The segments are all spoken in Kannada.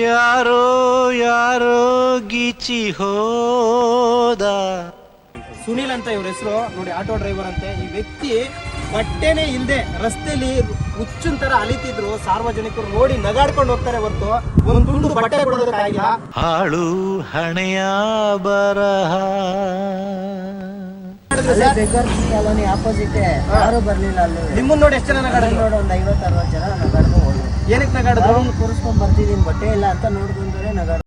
ಯಾರೋ ಯಾರೋ ಗೀಚಿ ಹೋದ. ಸುನಿಲ್ ಅಂತ ಇವ್ರ ಹೆಸರು. ನೋಡಿ ಆಟೋ ಡ್ರೈವರ್ ಅಂತೆ. ಈ ವ್ಯಕ್ತಿ ಬಟ್ಟೆನೇ ಇಲ್ಲದೆ ರಸ್ತೆಲಿ ಹುಚ್ಚಿನ ತರ ಅಲಿತಿದ್ರು. ಸಾರ್ವಜನಿಕರು ನೋಡಿ ನಗಾಡ್ಕೊಂಡು ಹೋಗ್ತಾರೆ ಹೊರತು. ಒಂದು ತುಂಡು ಬಟ್ಟೆ ಕೊಡೋದಕ್ಕಾಗಿಲ್ಲ. ಹಾಳು ಹಣೆಯ ಬರಹ. ಕಾಲೋನಿ ಆಪೋಸಿಟ್ ಯಾರು ಬರ್ಲಿಲ್ಲ ಅಲ್ಲಿ. ನಿಮ್ಮನ್ನ ನೋಡಿ ಎಷ್ಟು ಜನ ನಗಾಡಿದ್ರು ನೋಡಿ ಒಂದ್ ಐವತ್ ಅರವತ್ ಜನ ನಗಾಡ್ಕೊಂಡು ಹೋದ್ರು. ಏನಕ್ಕೆ ನಗಾಡಿದ್ರು ಅವ್ನು ಕೂರಿಸ್ಕೊಂಡ್ ಬರ್ತಿದೀನಿ ಬಟ್ಟೆ ಇಲ್ಲ ಅಂತ ನೋಡ್ಕೊಂಡ್ರೆ ನಗಾಡ್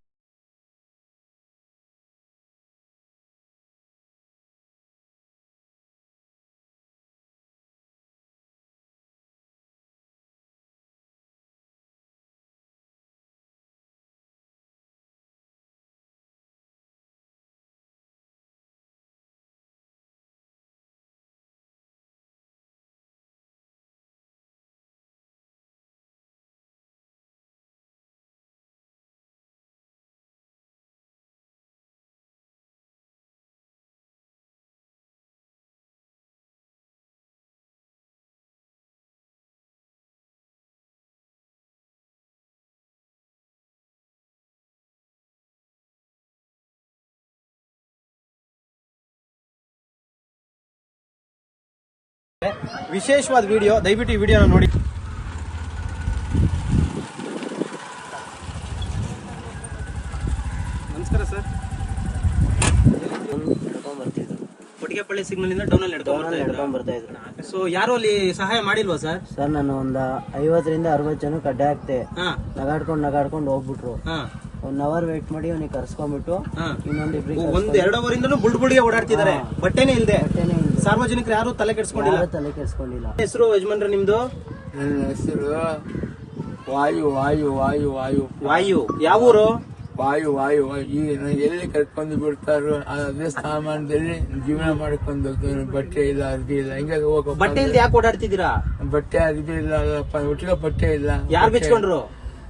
ವಿಶೇಷವಾದ ವಿಡಿಯೋ ದಯವಿಟ್ಟು ಈ ವಿಡಿಯೋನ ನೋಡಿ. ನಮಸ್ಕಾರ ಸರ್. ಕೊಟ್ಟಿಗೆಪಳ್ಳಿ ಸಿಗ್ನಲ್ ಇಂದ ಟೌನ್ ಅಲ್ಲಿ ಬರ್ತಾ ಇದ್ರು. ಸೊ ಯಾರು ಅಲ್ಲಿ ಸಹಾಯ ಮಾಡಿಲ್ವಾ ಸರ್? ಸರ್ ನಾನು ಒಂದ ಐವತ್ತರಿಂದ ಅರವತ್ತು ಜನ ಕಡ್ಡೆ ಹಾಕ್ತೆ ನಗಾಡ್ಕೊಂಡು ನಗಾಡ್ಕೊಂಡ್ ಹೋಗ್ಬಿಟ್ರು. ಒನ್ ಅವರ್ ವೇಟ್ ಮಾಡಿ ಅವ್ನಿಗೆ ಕರ್ಸ್ಕೊಂಡ್ಬಿಟ್ಟು ಇನ್ನೊಂದು ಇಬ್ಬರಿಗೆ ಒಂದ್ ಎರಡು ಇಂದಲೂ ಬುಡ್ ಬುಡ್ಗೆ ಓಡಾಡ್ತಿದ್ದಾರೆ ಬಟ್ಟೆನೇ ಇಲ್ದೆ. ಬಟ್ಟೆನೇ ಸಾರ್ವಜನಿಕರು ಯಾರು ತಲೆ ಕೆಡಿಸ್ಕೊಂಡಿಲ್ಲ? ಯಾರು ತಲೆ ಕೆಡಿಸ್ಕೊಂಡಿಲ್ಲ. ಹೆಸರು ಯಜಮಾನ್ರ ನಿಮ್ದು? ನನ್ನ ಹೆಸರು ವಾಯು ವಾಯು ವಾಯು ವಾಯು. ವಾಯು. ಯಾವ ಊರು? ವಾಯು ವಾಯು ವಾಯು. ಈಗ ನನಗೆ ಎಲ್ಲಿ ಕರ್ಕೊಂಡು ಬಿಡ್ತಾರೋ ಅದೇ ಸಾಮಾನದಲ್ಲಿ ಜೀವನ ಮಾಡ್ಕೊಂಡು ಹೋಗ್ತೀನಿ. ಬಟ್ಟೆ ಇಲ್ಲ ಅರ್ಬಿ ಇಲ್ಲ. ಹಿಂಗ ಹೋಗೋ ಬಟ್ಟೆ ಇಲ್ದ ಯಾಕೆ ಓಡಾಡ್ತಿದ್ದೀರಾ? ಬಟ್ಟೆ ಅರ್ಬಿ ಇಲ್ಲ ಅಲ್ಲಪ್ಪ. ಒಟ್ಟಿಗೆ ಬಟ್ಟೆ ಇಲ್ಲ. ಯಾರು ಬಿಚ್ಕೊಂಡ್ರು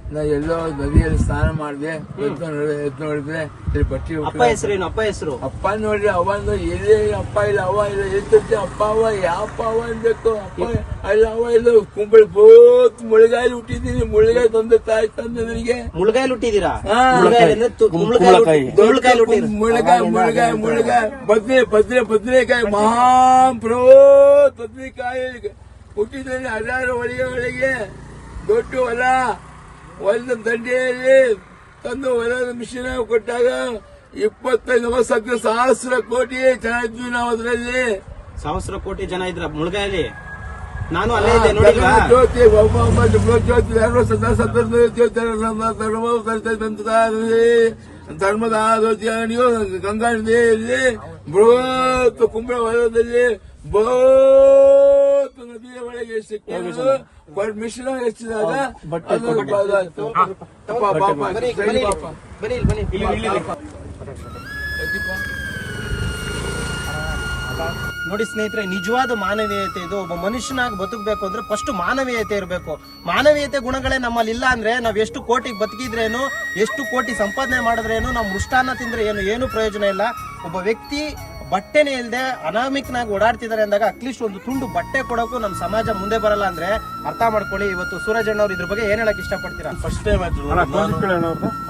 ನಾ ಎಲ್ಲೋ ನದಿಯಲ್ಲಿ ಸ್ನಾನ ಮಾಡಿದೆ ಎದ್ದು ನೋಡಿದ್ರೆ ಎದ್ದು ನೋಡಿದ್ರೆ ಇಲ್ಲಿ ಬಟ್ಟೆ ಅಪ್ಪ ಹೆಸರು ಹೆಸರೇನು ಅಪ್ಪ ಹೆಸರು? ಅಪ್ಪ ನೋಡ್ರಿ ಅವ ಎಲ್ಲೇ ಅಪ್ಪ ಇಲ್ಲ ಅವ ಇಲ್ಲ ಎದ್ದಿರ್ತಿ ಅಪ್ಪ ಅವ ಯಾವಪ್ಪ ಅವ ಅನ್ಬೇಕು? ಅಪ್ಪ ಅಲ್ಲ ಅವ ಇಲ್ಲ ಕುಂಬಳಿ ಬೋತ್ ಮುಳುಗಾಯಿ ಹುಟ್ಟಿದ್ದೀನಿ ಮುಳುಗಾಯಿ ತಂದೆ ತಾಯಿ ತಂದೆ ನನಗೆ. ಮುಳುಗಾಯಿ ಹುಟ್ಟಿದ್ದೀರಾ. ಮುಳುಗಾಯಿ ಮುಳುಗಾಯಿ ಹುಟ್ಟಿ- ಮುಳುಗಾಯಿ ಹುಟ್ಟಿದ್ರು ಮುಳುಗಾಯಿ ಮುಳುಗಾಯಿ ಮುಳುಗಾಯಿ. ಬದ್ನೆ ಬದ್ನೆ ಬದ್ನೆಕಾಯಿ ಮಹಾ ಪ್ರೋ ಬದ್ನೆಕಾಯಿ ಹುಟ್ಟಿದ್ದೀನಿ ಹದಿನಾರು ಒಳಗೆ ಒಳಗೆ ದೊಡ್ಡ ಹೊಲ. ಹೊಲದ ದಂಡೆಯಲ್ಲಿ ತಂದು ಹೊಲದ ಮಿಷಿನ್ ಕೊಟ್ಟಾಗ ಇಪ್ಪತ್ತೈದು ವರ್ಷಕ್ಕೆ ಸಹಸ್ರ ಕೋಟಿ ಚೆನ್ನಾಗಿದ್ವಿ ನಾವು ಅದರಲ್ಲಿ. ಸಹಸ್ರ ಕೋಟಿ ಜನ ಇದ್ರ ಮುಳುಗಾಯಲ್ಲಿ? ನಾನು ಅಲ್ಲೇ ಇದ್ದೆ ನೋಡಿಲ್ವಾ? ಜ್ಯೋತಿ ಒಬ್ಬ ಒಬ್ಬ ಜ್ಯೋತಿ ಎರಡು ಸದಾ ಸತ್ತದ ಜ್ಯೋತಿ ಧರ್ಮ ತರ್ತದೆ ಧರ್ಮದ ಜ್ಯೋತಿ ನೀವು ಗಂಗಾ ನದಿಯಲ್ಲಿ ಬೃಹತ್ ಕುಂಬಳ ವಲಯದಲ್ಲಿ ಬೃಹತ್ ನದಿಯ ಸಿಕ್ಕಿದ್ದು ಹೆಚ್ಚಿದಾಗ. ನೋಡಿ ಸ್ನೇಹಿತರೆ ನಿಜವಾದ ಮಾನವೀಯತೆ ಇದು. ಒಬ್ಬ ಮನುಷ್ಯನಾಗಿ ಬದುಕಬೇಕು ಅಂದ್ರೆ ಫಸ್ಟ್ ಮಾನವೀಯತೆ ಇರಬೇಕು. ಮಾನವೀಯತೆ ಗುಣಗಳೇ ನಮ್ಮಲ್ಲಿ ಇಲ್ಲ ಅಂದ್ರೆ ನಾವ್ ಎಷ್ಟು ಕೋಟಿಗೆ ಬದುಕಿದ್ರೇನು ಎಷ್ಟು ಕೋಟಿ ಸಂಪಾದನೆ ಮಾಡಿದ್ರೇನು ನಾವು ಮೃಷ್ಟಾನ್ನ ತಿಂದ್ರೆ ಏನು ಏನು ಪ್ರಯೋಜನ ಇಲ್ಲ. ಒಬ್ಬ ವ್ಯಕ್ತಿ ಬಟ್ಟೆನೇ ಇಲ್ಲದೆ ಅನಾಮಿಕ್ನಾಗಿ ಓಡಾಡ್ತಿದ್ದಾರೆ ಅಂದಾಗ ಅಟ್ಲೀಸ್ಟ್ ಒಂದು ತುಂಡು ಬಟ್ಟೆ ಕೊಡೋಕ್ಕೂ ನಮ್ಮ ಸಮಾಜ ಮುಂದೆ ಬರಲ್ಲ ಅಂದ್ರೆ ಅರ್ಥ ಮಾಡ್ಕೊಳ್ಳಿ. ಇವತ್ತು ಸೂರಜ್ ಅಣ್ಣವ್ರು ಇದ್ರ ಬಗ್ಗೆ ಏನ್ ಹೇಳಕ್ ಇಷ್ಟಪಡ್ತೀರಾ? ಫಸ್ಟ್ ಟೈಮ್ ಆಯ್ತು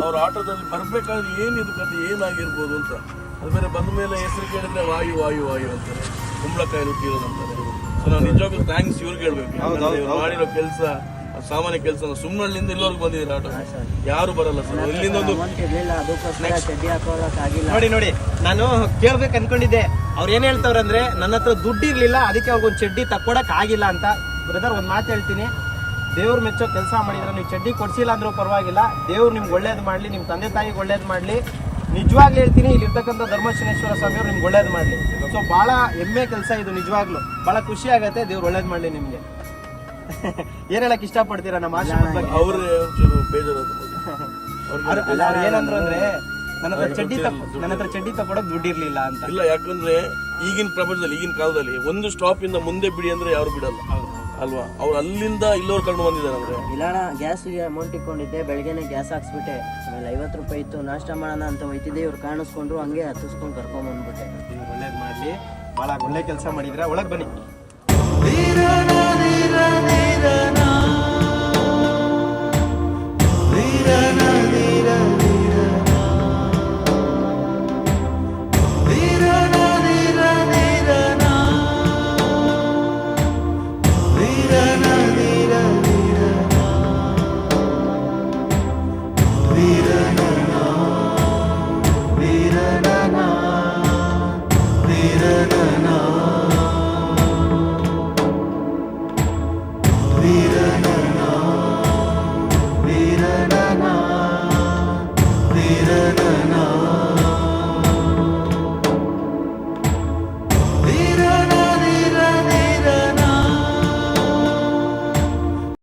ಅವ್ರ ಆಟೋದಲ್ಲಿ ಬರ್ಬೇಕಾದ್ರೆ ಏನಿದು ಕತೆ? ಏನಾಗಿರ್ಬೋದು ಅಂತ. ಅದು ಬೇರೆ ಬಂದ ಮೇಲೆ ಹೆಸರು ಕೇಳಿದ್ರೆ ವಾಯು ವಾಯು ವಾಯು ಅಂತಾರೆ ಕುಂಬಳಕಾಯಿ ರುಚಿ ಇರೋದಂತಾರೆ ಸೊ ನಾವು ನಿಜವಾಗ್ಲೂ ಥ್ಯಾಂಕ್ಸ್ ಇವ್ರಿಗೆ ಹೇಳ್ಬೇಕು ಮಾಡಿರೋ ಕೆಲಸ ಸಾಮಾನ್ಯ ಕೆಲಸ ಸುಮ್ಮನಳ್ಳಿಂದ ಇಲ್ಲೋರ್ಗೆ ಬಂದಿದ್ದೀರ ಆಟೋ? ಯಾರು ಬರಲ್ಲ ಸರ್. ಇಲ್ಲಿಂದ ಒಂದು ನೋಡಿ ನೋಡಿ ನಾನು ಕೇಳ್ಬೇಕು ಅನ್ಕೊಂಡಿದ್ದೆ. ಅವ್ರು ಏನ್ ಹೇಳ್ತಾವ್ರೆ ಅಂದ್ರೆ ನನ್ನ ಹತ್ರ ದುಡ್ಡು ಇರ್ಲಿಲ್ಲ ಅದಕ್ಕೆ ಅವ್ರಿಗೊಂದು ಚಡ್ಡಿ ತಕ್ಕೊಡಕ್ ಆಗಿಲ್ಲ ಅಂತ. ಬ್ರದರ್ ಒಂದ್ ಮಾತು ಹೇಳ್ತೀನಿ. ದೇವ್ರ ಮೆಚ್ಚೋ ಕೆಲಸ ಮಾಡಿದ್ರೆ ನೀವು ಚಡ್ಡಿ ಕೊಡ್ಸಿಲ್ಲ ಅಂದ್ರೂ ಪರವಾಗಿಲ್ಲ. ದೇವ್ರು ನಿಮ್ಗೆ ಒಳ್ಳೇದು ಮಾಡ್ಲಿ ನಿಮ್ ತಂದೆ ತಾಯಿಗೆ ಒಳ್ಳೇದು ಮಾಡ್ಲಿ. ನಿಜವಾಗ್ಲೂ ಹೇಳ್ತೀನಿ ಇಲ್ಲಿ ಇರ್ತಕ್ಕಂಥ ಧರ್ಮಶನೇಶ್ವರ ಸ್ವಾಮಿ ಅವ್ರು ನಿಮ್ಗೆ ಒಳ್ಳೇದು ಮಾಡ್ಲಿ. ಸೊ ಬಹಳ ಹೆಮ್ಮೆ ಕೆಲಸ ಇದು ನಿಜವಾಗ್ಲೂ. ಬಹಳ ಖುಷಿ ಆಗತ್ತೆ ದೇವ್ರು ಒಳ್ಳೇದು ಮಾಡ್ಲಿ ನಿಮ್ಗೆ. ಏನ್ ಹೇಳಕ್ ಇಷ್ಟಪಡ್ತೀರಾ ನಮ್ಮ ಆಶ್ರಮದ ಬಗ್ಗೆ? ಅವರೇ ಒಂಚೂರು ಬೇಜಾರಾದ ಅವ್ರು ಅಲ್ಲ, ಏನಂದ್ರು ಅಂದ್ರೆ ನನ್ನ ಹತ್ರ ಚಡ್ಡಿ ತಪ್ಪ ನನ್ನ ಹತ್ರ ಚಡ್ಡಿ ತಗೊಳಕ್ ದುಡ್ಡಿರ್ಲಿಲ್ಲ ಅಂತ. ಇಲ್ಲ ಯಾಕಂದ್ರೆ ಈಗಿನ ಪ್ರಪಂಚದಲ್ಲಿ ಈಗಿನ ಕಾಲದಲ್ಲಿ ಒಂದು ಸ್ಟಾಪ್ ಇಂದ ಮುಂದೆ ಬಿಡಿ ಅಂದ್ರೆ ಯಾರು ಬಿಡಲ್ಲ. ಅಲ್ವಾ? ಅವ್ರು ಅಲ್ಲಿಂದ ಇಲ್ಲೋರ್ ಕಂಡು ಬಂದಿದ್ದಾರೆ ಅಂದ್ರೆ. ಇಲ್ಲಣ್ಣ ಗ್ಯಾಸ್ಗೆ ಅಮೌಂಟ್ ಇಟ್ಕೊಂಡಿದ್ದೆ ಬೆಳಗ್ಗೆನೆ ಗ್ಯಾಸ್ ಹಾಕ್ಸ್ಬಿಟ್ಟೆ. ಆಮೇಲೆ ಐವತ್ತು ರೂಪಾಯಿ ಇತ್ತು ನಾಷ್ಟ ಮಾಡೋಣ ಅಂತ ಹೋಯ್ತಿದ್ದೆ ಇವ್ರು ಕಾಣಿಸ್ಕೊಂಡ್ರು ಹಂಗೆ ಹತ್ತಿಸ್ಕೊಂಡು ಕರ್ಕೊಂಡ್ಬಂದ್ಬಿಟ್ಟೆ ಬಂದ್ಬಿಟ್ಟೆ. ಮಾಡಿ ಭಾಳ ಒಳ್ಳೆ ಕೆಲಸ ಮಾಡಿದ್ರೆ ಒಳಗೆ ಬನ್ನಿ. Mira, Thank.